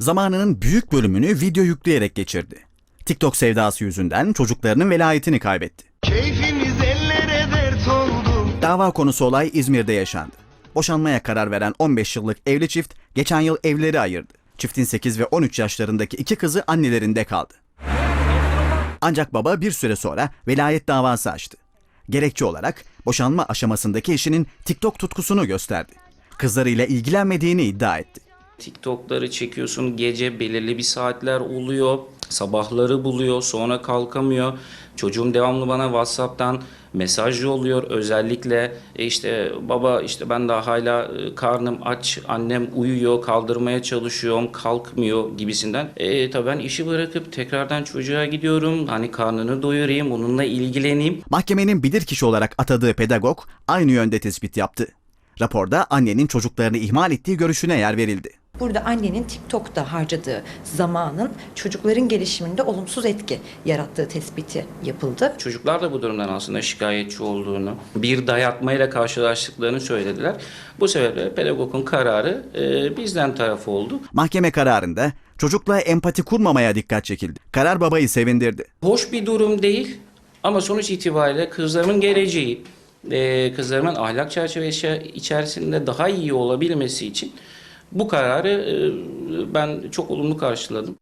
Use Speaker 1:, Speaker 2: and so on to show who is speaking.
Speaker 1: Zamanının büyük bölümünü video yükleyerek geçirdi. TikTok sevdası yüzünden çocuklarının velayetini kaybetti.
Speaker 2: Keyfimiz ellere dert oldu.
Speaker 1: Dava konusu olay İzmir'de yaşandı. Boşanmaya karar veren 15 yıllık evli çift geçen yıl evleri ayırdı. Çiftin 8 ve 13 yaşlarındaki iki kızı annelerinde kaldı. Ancak baba bir süre sonra velayet davası açtı. Gerekçe olarak boşanma aşamasındaki eşinin TikTok tutkusunu gösterdi. Kızlarıyla ilgilenmediğini iddia etti.
Speaker 3: TikTok'ları çekiyorsun gece belirli bir saatler oluyor. Sabahları buluyor sonra kalkamıyor. Çocuğum devamlı bana WhatsApp'tan mesaj yolluyor. Özellikle e, işte baba işte ben daha hala e, karnım aç, annem uyuyor, kaldırmaya çalışıyorum, kalkmıyor gibisinden. E tabii ben işi bırakıp tekrardan çocuğa gidiyorum. Hani karnını doyurayım, onunla ilgileneyim.
Speaker 1: Mahkemenin bilirkişi olarak atadığı pedagog aynı yönde tespit yaptı. Raporda annenin çocuklarını ihmal ettiği görüşüne yer verildi.
Speaker 4: Burada annenin TikTok'ta harcadığı zamanın çocukların gelişiminde olumsuz etki yarattığı tespiti yapıldı.
Speaker 3: Çocuklar da bu durumdan aslında şikayetçi olduğunu, bir dayatmayla karşılaştıklarını söylediler. Bu sebeple pedagogun kararı e, bizden taraf oldu.
Speaker 1: Mahkeme kararında çocukla empati kurmamaya dikkat çekildi. Karar babayı sevindirdi.
Speaker 3: Hoş bir durum değil ama sonuç itibariyle kızlarımın geleceği, e, kızlarımın ahlak çerçevesi içerisinde daha iyi olabilmesi için bu kararı e, ben çok olumlu karşıladım.